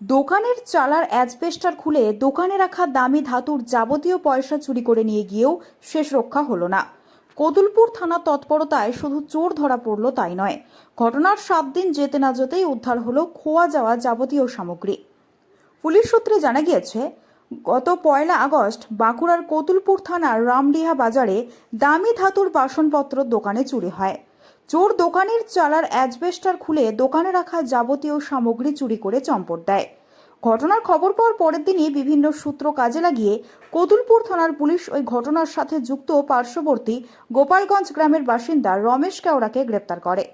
দোকানের চালার অ্যাজবেস্টার খুলে দোকানে রাখা দামি ধাতুর যাবতীয় পয়সা চুরি করে নিয়ে গিয়েও শেষ রক্ষা হলো না। কদুলপুর থানা তৎপরতায় শুধু চোর ধরা পড়ল তাই নয়। ঘটনার সাত দিন যেতে না যেতেই উদ্ধার হলো খোয়া যাওয়া যাবতীয় সামগ্রী। পুলিশ সূত্রে জানা গিয়েছে, গত পয়লা আগস্ট বাঁকুড়ার কতুলপুর থানার রামডিহা বাজারে দামি ধাতুর বাসনপত্র দোকানে চুরি হয়। চোর দোকানের চালার অ্যাজবেস্টার খুলে দোকানে রাখা যাবতীয় সামগ্রী চুরি করে চম্পট দেয়। ঘটনার খবর পাওয়ার পরের দিনই বিভিন্ন সূত্র কাজে লাগিয়ে কতুলপুর থানার পুলিশ ওই ঘটনার সাথে যুক্ত পার্শ্ববর্তী গোপালগঞ্জ গ্রামের বাসিন্দা রমেশ কেওড়াকে গ্রেপ্তার করে।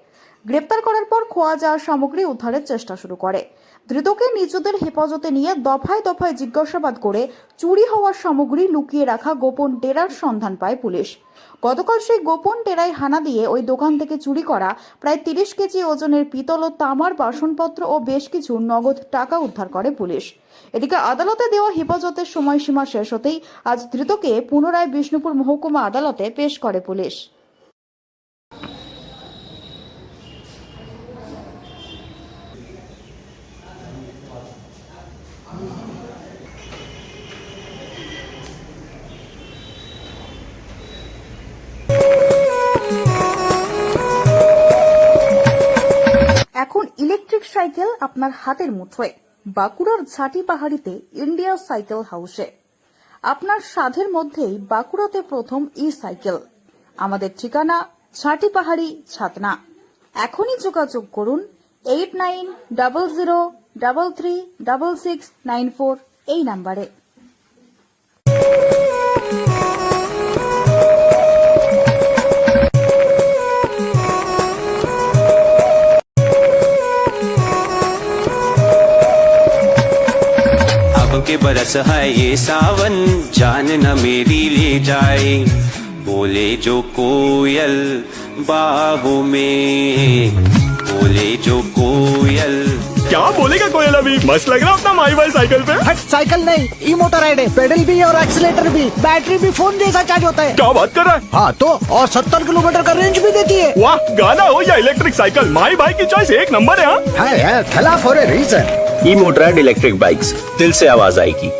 গ্রেপ্তার করার পর খোয়া যাওয়া সামগ্রী উদ্ধারের চেষ্টা শুরু করে। ধৃতকে নিজেদের হেফাজতে নিয়ে দফায় দফায় জিজ্ঞাসাবাদ করে চুরি হওয়ার সামগ্রী লুকিয়ে রাখা গোপন ডেরার সন্ধান পায় পুলিশ। গতকাল সেই গোপন ডেরায় হানা দিয়ে ওই দোকান থেকে চুরি করা প্রায় তিরিশ কেজি ওজনের পিতল ও তামার বাসনপত্র ও বেশ কিছু নগদ টাকা উদ্ধার করে পুলিশ। এদিকে আদালতে দেওয়া হেফাজতের সময়সীমা শেষ হতেই আজ ধৃতকে পুনরায় বিষ্ণুপুর মহকুমা আদালতে পেশ করে পুলিশ। এখন ইলেকট্রিক সাইকেল আপনার হাতের মুঠোয়। বাঁকুড়ার ঝাঁটি পাহাড়িতে ইন্ডিয়া সাইকেল হাউসে আপনার সাধের মধ্যেই বাঁকুড়াতে প্রথম ই সাইকেল আমাদের ঠিকানা ঝাঁটি পাহাড়ি, ছাতনা। এখনই যোগাযোগ করুন eight nine double zero double three double six nine four এই নাম্বারে। अब के बरस है ये सावन जान न मेरी ले जाए। बोले जो कोयल बाहों में बोले जो कोयल। क्या बोलेगा कोयल अभी? मस्त लग रहा अपना माई भाई साइकिल पे। हट साइकिल नहीं ई मोटर राइड है पेडल भी और एक्सीलेटर भी। बैटरी भी फ़ोन जैसा चार्ज होता है। क्या बात कर रहा है? हाँ तो और सत्तर किलोमीटर का रेंज भी देती है। वाह गाना हो या इलेक्ट्रिक साइकिल माई भाई की चॉइस एक नंबर है हाँ। है है खिलाफ for a reason e motor and electric bikes दिल से आवाज़ आएगी।